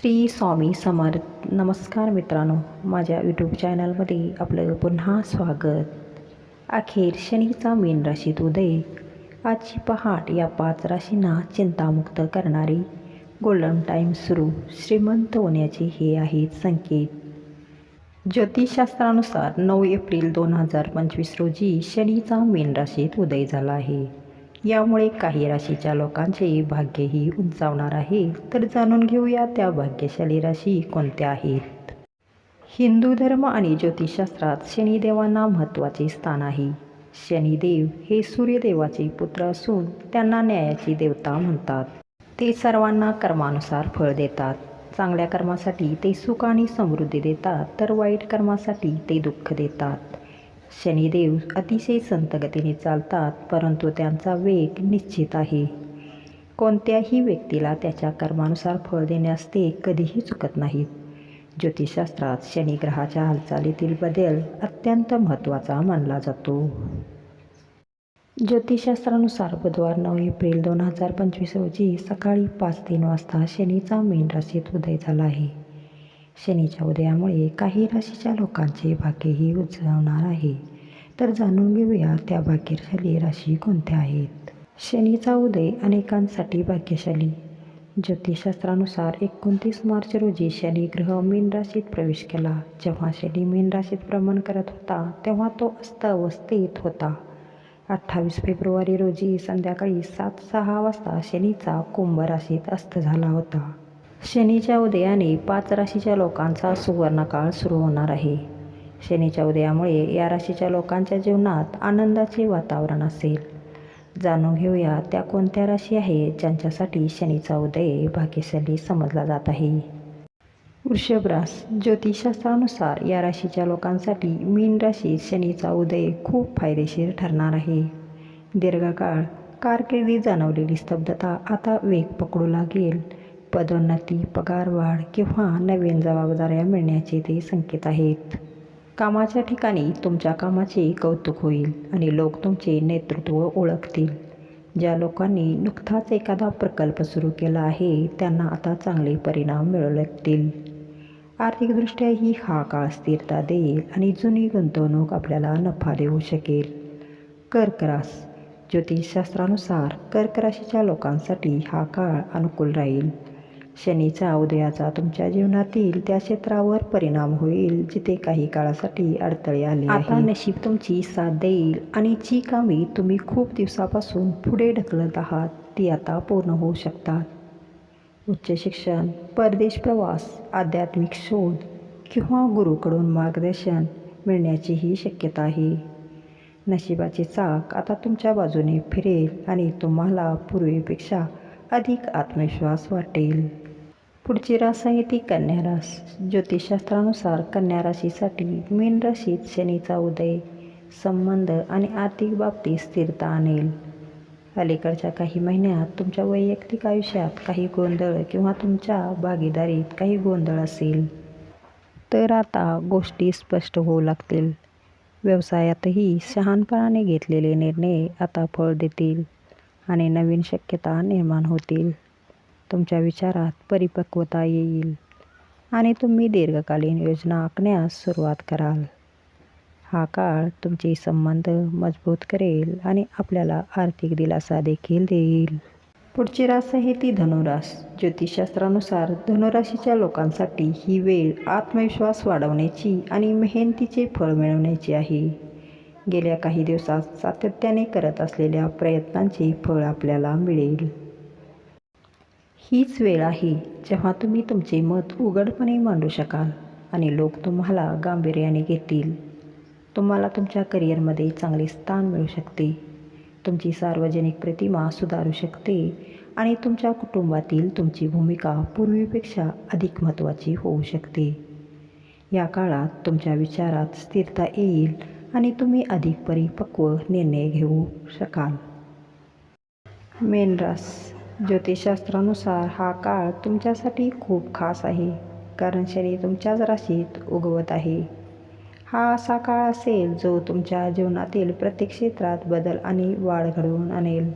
श्री स्वामी समर्थ नमस्कार मित्रांनो. माझ्या यूट्यूब चॅनलमध्ये आपलं पुन्हा स्वागत. अखेर शनीचा मीन राशीत उदय. आजची पहाट या पाच राशींना चिंतामुक्त करणारी गोल्डन टाईम सुरू. श्रीमंत होण्याचे हे आहेत संकेत. ज्योतिषशास्त्रानुसार नऊ एप्रिल दोन हजार पंचवीस रोजी शनीचा मीन राशीत उदय झाला आहे. यामुळे काही राशीच्या लोकांचे भाग्यही उंचावणार आहे. तर जाणून घेऊया त्या भाग्यशाली राशी कोणत्या आहेत. हिंदू धर्म आणि ज्योतिषशास्त्रात शनिदेवांना महत्त्वाचे स्थान आहे. शनिदेव हे सूर्यदेवाचे पुत्र असून त्यांना न्यायाची देवता म्हणतात. ते सर्वांना कर्मानुसार फळ देतात. चांगल्या कर्मासाठी ते सुख आणि समृद्धी देतात तर वाईट कर्मासाठी ते दुःख देतात. शनिदेव अतिशय संतगतीने चालतात परंतु त्यांचा वेग निश्चित आहे. कोणत्याही व्यक्तीला त्याच्या कर्मानुसार फळ देण्यास ते कधीही चुकत नाहीत. ज्योतिषशास्त्रात शनिग्रहाच्या हालचालीतील बदल अत्यंत महत्त्वाचा मानला जातो. ज्योतिषशास्त्रानुसार बुधवार नऊ एप्रिल दोन हजार पंचवीस रोजी सकाळी पाच तीन वाजता शनीचा मीन राशीत उदय झाला आहे. शनीच्या उदयामुळे काही राशीच्या लोकांचे भाग्यही उजळवणार आहे. तर जाणून घेऊया त्या भाग्यशाली राशी कोणत्या आहेत? शनीचा उदय अनेकांसाठी भाग्यशाली. ज्योतिषशास्त्रानुसार एकोणतीस मार्च रोजी शनी ग्रह मीन राशीत प्रवेश केला. जेव्हा शनी मीन राशीत भ्रमण करत होता तेव्हा तो अस्त अवस्थेत होता. अठ्ठावीस फेब्रुवारी रोजी संध्याकाळी सात सहा वाजता शनीचा कुंभ राशीत अस्त झाला होता. शनीच्या उदयाने पाच राशीच्या लोकांचा सुवर्णकाळ सुरू होणार आहे. शनीच्या उदयामुळे या राशीच्या लोकांच्या जीवनात आनंदाचे वातावरण असेल. जाणून घेऊया त्या कोणत्या राशी आहेत ज्यांच्यासाठी शनीचा उदय भाग्यशाली समजला जात आहे. वृषभ रास ज्योतिषशास्त्रानुसार या राशीच्या लोकांसाठी मीन राशीत शनीचा उदय खूप फायदेशीर ठरणार आहे. दीर्घकाळ कारकिर्दी जाणवलेली स्तब्धता आता वेग पकडू लागेल. पदोन्नती पगारवाढ किंवा नवीन जबाबदाऱ्या मिळण्याचे ते संकेत आहेत. कामाच्या ठिकाणी तुमच्या कामाचे कौतुक होईल आणि लोक तुमचे नेतृत्व ओळखतील. ज्या लोकांनी नुकताच एखादा प्रकल्प सुरू केला आहे त्यांना आता चांगले परिणाम मिळू लागतील आर्थिकदृष्ट्याही हा काळ स्थिरता देईल आणि जुनी गुंतवणूक आपल्याला नफा देऊ शकेल. कर्करास ज्योतिषशास्त्रानुसार कर्क राशीच्या लोकांसाठी हा काळ अनुकूल राहील. शनीचा उदयाचा तुमच्या जीवनातील त्या क्षेत्रावर परिणाम होईल जिथे काही काळासाठी अडथळे आले आता नशीब तुमची साथ देईल आणि जी कामे तुम्ही खूप दिवसापासून पुढे ढकलत आहात ती आता पूर्ण होऊ शकतात. उच्च शिक्षण परदेश प्रवास आध्यात्मिक शोध किंवा गुरुकडून मार्गदर्शन मिळण्याचीही शक्यता आहे. नशिबाची चाक आता तुमच्या बाजूने फिरेल आणि तुम्हाला पूर्वीपेक्षा अधिक आत्मविश्वास वाटेल. पुढची रास आहे ती कन्या रास. ज्योतिषशास्त्रानुसार कन्या राशीसाठी मीन राशीत शनीचा उदय संबंध आणि आर्थिक बाबतीत स्थिरता आणेल. अलीकडच्या काही महिन्यात तुमच्या वैयक्तिक आयुष्यात काही गोंधळ किंवा तुमच्या भागीदारीत काही गोंधळ असेल. तर आता गोष्टी स्पष्ट होऊ लागतील. व्यवसायातही शहाणपणाने घेतलेले निर्णय आता फळ देतील आणि नवीन शक्यता निर्माण होतील. तुमच्या विचारात परिपक्वता येईल. आणि तुम्ही दीर्घकालीन योजना आखण्यास सुरुवात कराल. हा काळ तुमचे संबंध मजबूत करेल आणि आपल्याला आर्थिक दिलासा देखील देईल. पुढची रास आहे ती धनुरास ज्योतिषशास्त्रानुसार धनुराशीच्या लोकांसाठी ही वेळ आत्मविश्वास वाढवण्याची आणि मेहनतीचे फळ मिळवण्याची आहे. गेल्या काही दिवसात सातत्याने करत असलेल्या प्रयत्नांचे फळ आपल्याला मिळेल. हीच वेळ आहे जेव्हा तुम्ही तुमचे मत उघडपणे मांडू शकाल आणि लोक तुम्हाला गांभीर्याने घेतील. तुम्हाला तुमच्या करिअरमध्ये चांगले स्थान मिळू शकते. तुमची सार्वजनिक प्रतिमा सुधारू शकते आणि तुमच्या कुटुंबातील तुमची भूमिका पूर्वीपेक्षा अधिक महत्त्वाची होऊ शकते. या काळात तुमच्या विचारात स्थिरता येईल आणि तुम्ही अधिक परिपक्व निर्णय घेऊ शकाल. मेनरास ज्योतिषशास्त्रानुसार हा काळ तुमच्यासाठी खूप खास आहे. कारण शनी तुमच्याच राशीत उगवत आहे. हा असा काळ असेल जो तुमच्या जीवनातील प्रत्येक क्षेत्रात बदल आणि वाढ घडवून आणेल.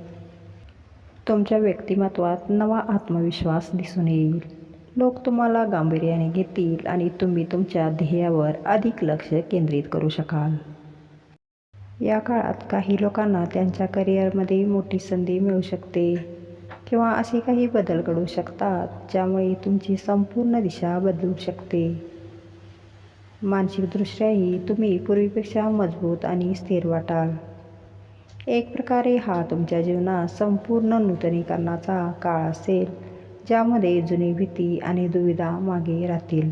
तुमच्या व्यक्तिमत्वात नवा आत्मविश्वास दिसून येईल. लोक तुम्हाला गांभीर्याने घेतील आणि तुम्ही तुमच्या ध्येयावर अधिक लक्ष केंद्रित करू शकाल. या काळात काही लोकांना त्यांच्या करिअरमध्ये मोठी संधी मिळू शकते. किंवा असे काही बदल घडू शकतात ज्यामुळे तुमची संपूर्ण दिशा बदलू शकते. मानसिकदृष्ट्याही तुम्ही पूर्वीपेक्षा मजबूत आणि स्थिर वाटाल. एक प्रकारे हा तुमच्या जीवनात संपूर्ण नूतनीकरणाचा काळ असेल ज्यामध्ये जुनी भीती आणि दुविधा मागे राहतील.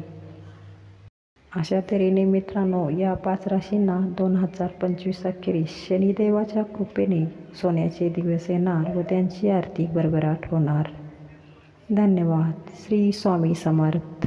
अशा तऱ्हेने मित्रांनो या पाच राशींना दोन हजार पंचवीस अखेरीस शनिदेवाच्या कृपेने सोन्याचे दिवस येणार व त्यांची आर्थिक भरभराट होणार. धन्यवाद. श्री स्वामी समर्थ.